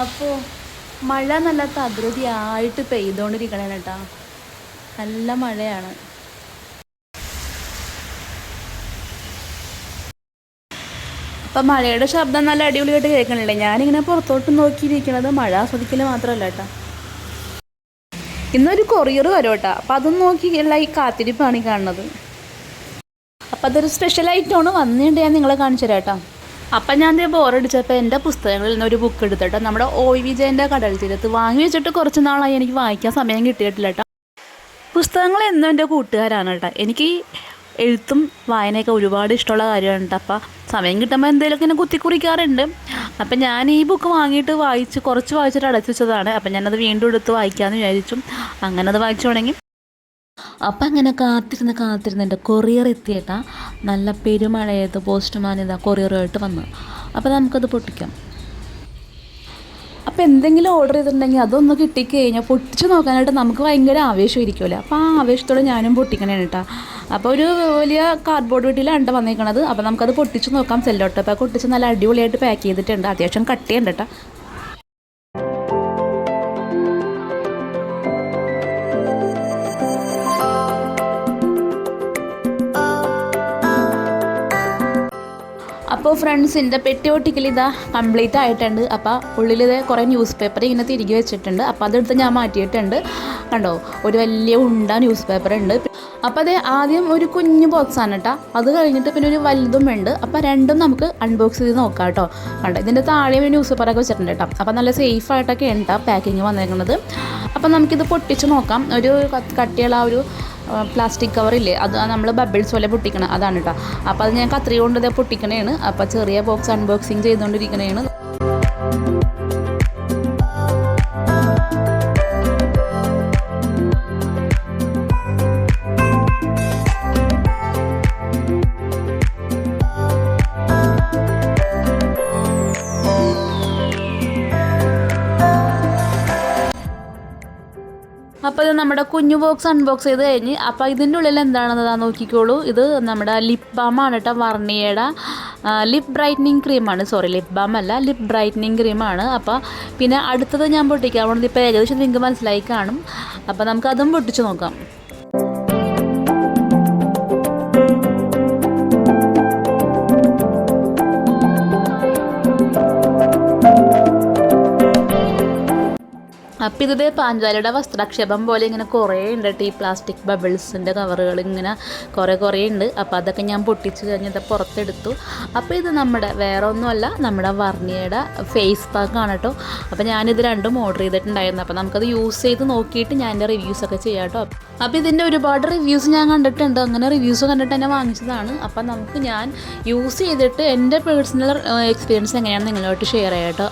അപ്പോൾ മഴ നല്ല തകൃതിയായിട്ട് പെയ്തുകൊണ്ടിരിക്കണേ കേട്ടാ. നല്ല മഴയാണ്. അപ്പം മഴയുടെ ശബ്ദം നല്ല അടിപൊളിയായിട്ട് കേൾക്കണില്ലേ? ഞാനിങ്ങനെ പുറത്തോട്ട് നോക്കിയിരിക്കണത് മഴ ആസ്വദിക്കൽ മാത്രമല്ല കേട്ടോ. ഇന്നൊരു കൊറിയർ വരും കേട്ടോ. അപ്പം അതും നോക്കിയുള്ള ഈ കാത്തിരിപ്പാണ് ഈ കാണുന്നത്. അപ്പം അതൊരു സ്പെഷ്യൽ ഐറ്റമാണ് വന്നിട്ട് ഞാൻ നിങ്ങളെ കാണിച്ചു തരാം കേട്ടോ. അപ്പം ഞാൻ ബോറടിച്ചപ്പോൾ എന്റെ പുസ്തകങ്ങളിൽ നിന്ന് ഒരു ബുക്ക് എടുത്തിട്ട്. നമ്മുടെ ഒ വിജയന്റെ കടൽ തീരത്ത് വാങ്ങി വെച്ചിട്ട് കുറച്ച് നാളായി എനിക്ക് വായിക്കാൻ സമയം കിട്ടിയിട്ടില്ല കേട്ടോ പുസ്തകങ്ങൾ എന്നും എന്റെ കൂട്ടുകാരാണ് കേട്ടോ എനിക്ക് എഴുത്തും വായനയൊക്കെ ഒരുപാട് ഇഷ്ടമുള്ള കാര്യമാണ് കേട്ടോ അപ്പം സമയം കിട്ടുമ്പോൾ എന്തെങ്കിലുമൊക്കെ ഇങ്ങനെ കുത്തിക്കുറിക്കാറുണ്ട്. അപ്പം ഞാൻ ഈ ബുക്ക് വാങ്ങിയിട്ട് വായിച്ച് കുറച്ച് വായിച്ചിട്ട് അടച്ചു വെച്ചതാണ്. അപ്പം ഞാനത് വീണ്ടും എടുത്ത് വായിക്കാമെന്ന് വിചാരിച്ചു. അങ്ങനെ അത് വായിച്ചു തുടങ്ങി. അപ്പം അങ്ങനെ കാത്തിരുന്ന് കാത്തിരുന്ന് എന്റെ കൊറിയർ എത്തിയിട്ടാ. നല്ല പെരുമഴയത്ത് പോസ്റ്റ്മാൻ ഇതാ കൊറിയറുമായിട്ട് വന്നു. അപ്പോൾ നമുക്കത് പൊട്ടിക്കാം. അപ്പോൾ എന്തെങ്കിലും ഓർഡർ ചെയ്തിട്ടുണ്ടെങ്കിൽ അതൊന്ന് കിട്ടിക്കഴിഞ്ഞാൽ പൊട്ടിച്ച് നോക്കാനായിട്ട് നമുക്ക് ഭയങ്കര ആവേശം ഇരിക്കുമല്ലോ അപ്പോൾ ആ ആവേശത്തോടെ ഞാനും പൊട്ടിക്കണേ കേട്ടോ അപ്പോൾ ഒരു വലിയ കാർഡ്ബോർഡ് വീട്ടിലാണ് വന്നേക്കണത്. അപ്പോൾ നമുക്കത് പൊട്ടിച്ച് നോക്കാം. സെല്ലോട്ട് അപ്പോൾ പൊട്ടിച്ച് നല്ല അടിപൊളിയായിട്ട് പാക്ക് ചെയ്തിട്ടുണ്ട്. അത്യാവശ്യം കട്ടിയുണ്ട് കേട്ടോ അപ്പോൾ ഫ്രണ്ട്സിന്റെ പെട്ടി ഒട്ടിക്കൽ ഇതാ കംപ്ലീറ്റ് ആയിട്ടുണ്ട്. അപ്പോൾ ഉള്ളിൽ ഇത് കുറേ ന്യൂസ് പേപ്പർ ഇങ്ങനെ തിരികെ വെച്ചിട്ടുണ്ട്. അപ്പോൾ അതെടുത്ത് ഞാൻ മാറ്റിയിട്ടുണ്ട്. കണ്ടോ? ഒരു വലിയ ഉണ്ട ന്യൂസ് പേപ്പർ ഉണ്ട്. അപ്പോൾ അത് ആദ്യം ഒരു കുഞ്ഞു ബോക്സാണ് കേട്ടോ അത് കഴിഞ്ഞിട്ട് പിന്നെ ഒരു വലുതും ഉണ്ട്. അപ്പോൾ രണ്ടും നമുക്ക് അൺബോക്സ് ചെയ്ത് നോക്കാം കേട്ടോ കണ്ടോ? ഇതിന്റെ താഴെ ഒരു ന്യൂസ് പേപ്പറൊക്കെ വെച്ചിട്ടുണ്ട് കേട്ടോ അപ്പോൾ നല്ല സേഫ് ആയിട്ടൊക്കെ ഉണ്ട് പാക്കിങ് വന്നിരിക്കുന്നത് അപ്പോൾ നമുക്കിത് പൊട്ടിച്ച് നോക്കാം. ഒരു കട്ടിയുള്ള ആ ഒരു പ്ലാസ്റ്റിക് കവറില്ലേ അത് നമ്മൾ ബബിൾസ് പോലെ പൊട്ടിക്കണം അതാണ് കേട്ടോ അപ്പോൾ അത് ഞാൻ കത്രി കൊണ്ട് പൊട്ടിക്കണേണ്. അപ്പോൾ ചെറിയ ബോക്സ് അൺബോക്സിങ് ചെയ്തുകൊണ്ടിരിക്കണേണ് അപ്പോൾ ഇത് നമ്മുടെ കുഞ്ഞു ബോക്സ് അൺബോക്സ് ചെയ്ത് കഴിഞ്ഞ് അപ്പോൾ ഇതിന്റെ ഉള്ളിൽ എന്താണെന്ന് നോക്കിക്കോളൂ. ഇത് നമ്മുടെ ലിപ് ബാം ആണ് കേട്ടോ വർണിയയുടെ ലിപ് ബ്രൈറ്റനിങ് ക്രീമാണ് സോറി ലിപ് ബാം അല്ല ലിപ് ബ്രൈറ്റനിങ് ക്രീമാണ് അപ്പോൾ പിന്നെ അടുത്തത് ഞാൻ പൊട്ടിക്കാം. അതുകൊണ്ട് ഇപ്പോൾ ഏകദേശം നിങ്ങൾക്ക് മനസ്സിലായി കാണും. അപ്പോൾ നമുക്ക് അതും പൊട്ടിച്ച് നോക്കാം. അപ്പം ഇത് പാഞ്ചാലിയുടെ വസ്ത്രാക്ഷേപം പോലെ ഇങ്ങനെ കുറേ ഉണ്ട് കേട്ടോ ഈ പ്ലാസ്റ്റിക് ബബിൾസിന്റെ കവറുകൾ ഇങ്ങനെ കുറേ കുറേ ഉണ്ട്. അപ്പോൾ അതൊക്കെ ഞാൻ പൊട്ടിച്ച് കഴിഞ്ഞത് പുറത്തെടുത്തു. അപ്പോൾ ഇത് നമ്മുടെ വേറെ ഒന്നുമല്ല നമ്മുടെ വർണിയയുടെ ഫേസ് പാക്കാണ് കേട്ടോ അപ്പോൾ ഞാനിത് രണ്ടും ഓർഡർ ചെയ്തിട്ടുണ്ടായിരുന്നു. അപ്പോൾ നമുക്കത് യൂസ് ചെയ്ത് നോക്കിയിട്ട് ഞാൻ എന്റെ റിവ്യൂസൊക്കെ ചെയ്യാം കേട്ടോ അപ്പോൾ ഇതിന്റെ ഒരുപാട് റിവ്യൂസ് ഞാൻ കണ്ടിട്ടുണ്ട്. അങ്ങനെ റിവ്യൂസ് കണ്ടിട്ട് തന്നെ വാങ്ങിച്ചതാണ്. അപ്പോൾ നമുക്ക് ഞാൻ യൂസ് ചെയ്തിട്ട് എന്റെ പേഴ്സണൽ എക്സ്പീരിയൻസ് എങ്ങനെയാണെന്ന് നിങ്ങളോട്ട് ഷെയർ ചെയ്യാം കേട്ടോ